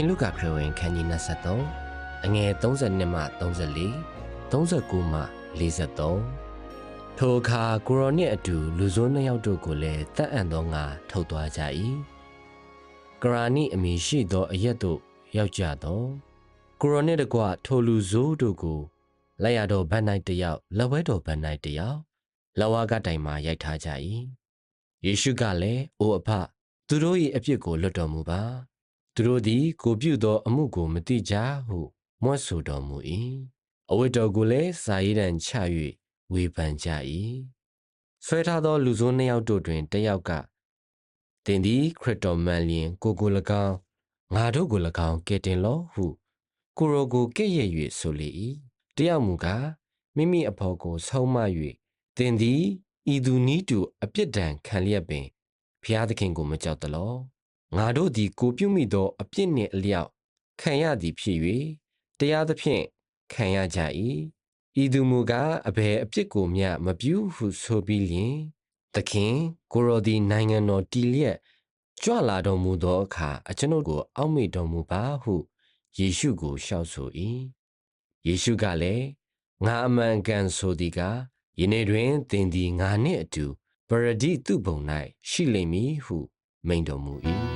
ရှင်လုကာခရစ်ဝင်ခန်းကြီး23အငယ်32မှ34 39မှ43ထိုအခါကိုရောနှင့်အတူလူဆိုးနှစ်ယောက်တို့ကိုလည်းတတ်အံ့သောငါထုတ်သွားကြ၏ကရာနိအမည်ရှိသောအရက်တို့ရောက်ကြသောကိုရောနှင့်တကွထိုလူဆိုးတို့ကိုလက်ရတော်ဗန်နိုင်တယောက်လက်ဝဲတော်ဗန်နိုင်တယောက်လက်ဝါးကတိုင်မှရိုက်ထားကြ၏ယေရှုကလည်းအိုအဖသူတို့၏အပြစ်ကိုလွတ်တော်မူပါ သူတို့သည် ကိုပြုသောအမှုကိုမတိကြဟုမွတ်ဆိုတော်မူ၏အဝတ်တော်ကိုလည်းစာရေးတံချ၍ဝေဖန်ကြ၏ဆွဲထားသောလူဆိုးနှစ်ယောက်တို့တွင်တစ်ယောက်ကတင်သည်ခရစ်တော်မန်လျင် ကိုကို၎င်းငါတို့ကို၎င်းကဲ့တင်လော့ဟု ကိုရောကိုကဲ့ရဲ့၍ဆိုလေ၏တယောက်မူကားမိမိအဖော်ကိုဆုံးမ၍တင်သည်ဤသူနီးတူအပြစ်ဒဏ်ခံလျက်ပင်ဖျားသခင်ကိုမကြောက်တလော ငါတို့သည်ကိုပြုမိသောအပြစ်နှင့်အလျောက်ခံရသည်ဖြစ်၍တရားသဖြင့်ခံရကြ၏ဤသူမူကားအဘယ်အပြစ်ကိုမျှမပြုဟုဆိုပြီးလျင်သခင်ကိုရောသည်နိုင်ငံတော်တည်လျက်ကြွလာတော်မူသောအခါအကျွန်ုပ်ကို အောက်မေ့တော်မူပါဟုယေရှုကိုလျှောက်ဆို၏ယေရှုကလည်းငါအမှန်ကန်ဆိုသည်ကားယနေ့တွင်သင်သည်ငါနှင့်အတူပရဒိတုဘုံ၌ရှိလိမ့်မည်ဟုမိန်တော်မူ၏။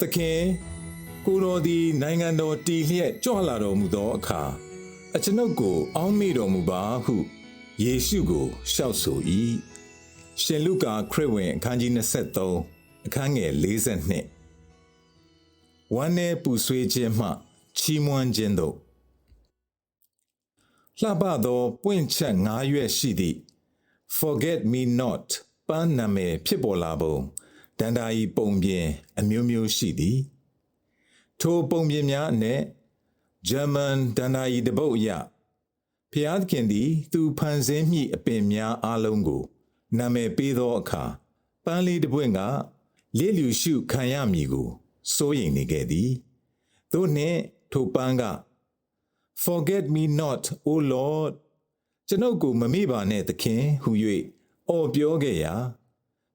သခင်ကိုတော်သည်နိုင်ငံတော်တည်လျက်ကြွလာတော်မူသောအခါအကျွန်ုပ်ကို အောင်းမေ့တော်မူပါဟုယေရှုကိုလျှောက်ဆို၏ရှင်လုကာခရစ်ဝင်အခန်းကြီး23အခန်းငယ်42ဝမ်း내ပူဆွေးခြင်းမှချီးမွမ်းခြင်းတို့လှပသောပွင့်ချက်ငါးရွက်ရှိသည့် forget me not ပန်းနာမည်ဖြစ်ပေါ်လာပုံ ဒန္တာဤပုံပြင်အမျိုးမျိုးရှိသည် ထိုပုံပြင်များအနက်ဂျာမန်ဒန္တာဤတပုတ်အရဖျားသခင်သည် သူဖန်ဆင်းမိအပင်များအလုံးကိုနာမည်ပေးသောအခါပန်းလေးတစ်ပွင့်ကလစ်လျူရှုခံရမည်ကိုစိုးရိမ်နေခဲ့သည်သို့နှင့်ထိုပန်းက Forget me not, O Lord ကျွန်ုပ်ကိုမမေ့ပါနဲ့သခင်ဟု၍အော်ပြောခဲ့ရာ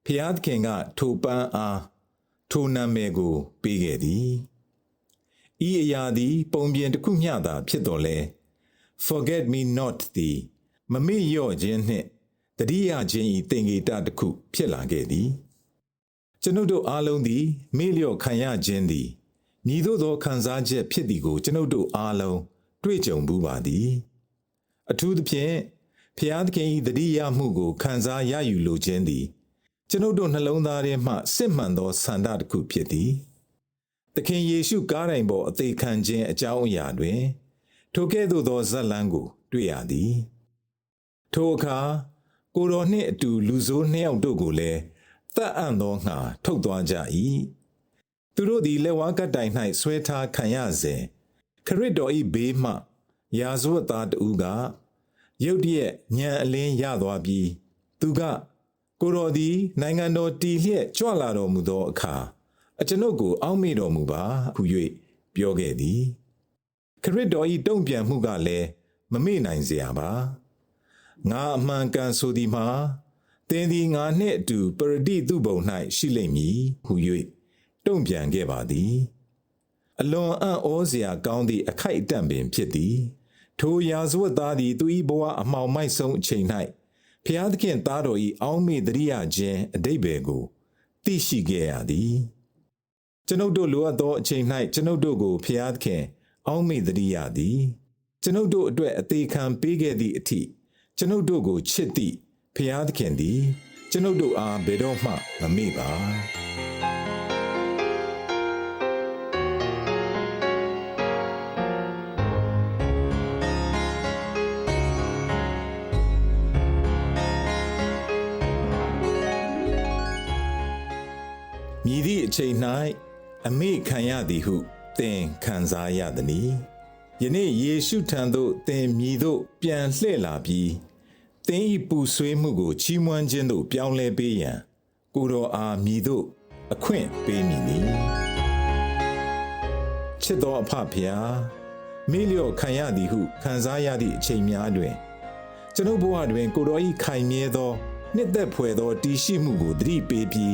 ဖျားသခင်ကထိုပန်းအားထိုနာမည်ကိုပေးခဲ့သည်ဤအရာသည် ပုံပြင်တစ်ခုမျှသာဖြစ်တော်လဲ Forget me not သည်မမေ့လျော့ခြင်းနှင့်တတိယခြင်းဤသင်္ကေတတစ်ခုဖြစ်လာခဲ့သည်ကျွန်ုပ်တို့အားလုံးသည်မေ့လျော့ခံရခြင်းသည်မြည်သို့သောခံစားချက်ဖြစ်သည်ကိုကျွန်ုပ်တို့အားလုံးတွေ့ကြုံဘူးပါသည် အထူးသဖြင့်ဖျားသခင်၏တတိယမှုကိုခံစားရယူလိုခြင်းသည် ကျွန်ုပ်တို့နှလုံးသားထဲမှစစ်မှန်သောဆန္ဒတစ်ခုဖြစ်သည်သခင်ယေရှုကားတိုင်ပေါ်အသေးခံခြင်းအကြောင်းအရာတွင်ထိုကဲ့သို့သောဇက်လန်းကို တွေ့ရသည်ထိုအခါကိုတော်နှင့်အတူလူဆိုးနှစ်ယောက်တို့ကိုလည်းတတ်အံ့သောငှာထုတ်သွားကြ၏သူတို့သည်လက်ဝါးကပ်တိုင်၌ဆွဲထားခံရစဉ်ခရစ်တော်၏ဘေးမှယာဇဝတ်သားတဦးကရုတ်တရက်ညံအလင်းရသွားပြီးသူက ကိုတော်သည် နိုင်ငံတော်တည်လျက်ကြွလာတော်မူသောအခါအကျွန်ုပ်ကိုအောက်မေ့တော်မူပါဟု၍ပြောခဲ့သည်ခရစ်တော်၏တုံ့ပြန်မှုကလည်းမမေ့နိုင်စရာပါငါအမှန်ကန်ဆိုသည်မှာသင်သည်ငါနှင့်အတူပရတိသူဘုံ၌ရှိလိမ့်မည်ဟု၍တုံ့ပြန်ခဲ့ပါသည် အလွန်အံ့ဩစရာကောင်းသည့်အခိုက်အတန့်ပင်ဖြစ်သည် ထိုရာဇဝတ်သားသည်သူ၏ဘဝအမှောင်မိုက်ဆုံးအချိန်၌ ဖျားသခင်သားတော်၏အောင်းမေတရိယခြင်းအတိတ်ဘယ်ကိုသိရှိခဲ့ရသည်ကျွန်ုပ်တို့လိုအပ်သောအချိန်၌ကျွန်ုပ်တို့ကိုဖျားသခင် အောင်းမေတရိယသည်ကျွန်ုပ်တို့အတွက်အသေးခံပေးခဲ့သည့်အထိကျွန်ုပ်တို့ကိုချစ်သည့်ဖျားသခင်သည် ကျွန်ုပ်တို့အားဘယ်တော့မှမမေ့ပါ သည့်အချိန်၌အမိခံရသည်ဟုသင်ခံစားရသည်။ယနေ့ယေရှုထံသို့သင်မြည်သို့ပြန်လှည့်လာပြီးသင်၏ပူဆွေးမှုကိုချီးမွမ်းခြင်းသို့ပြောင်းလဲပေးရန်ကိုယ်တော်အားမြည်သို့အခွင့်ပေးမည်နီချစ်တော်အဖဖျားမိလျော့ခံရသည်ဟုခံစားရသည့်အချိန်များတွင်ကျွန်ုပ်ဘဝတွင်ကိုတော်ဤခိုင်မြဲသောနှစ်သက်ဖွယ်သောတည်ရှိမှုကိုသတိပေးပြီး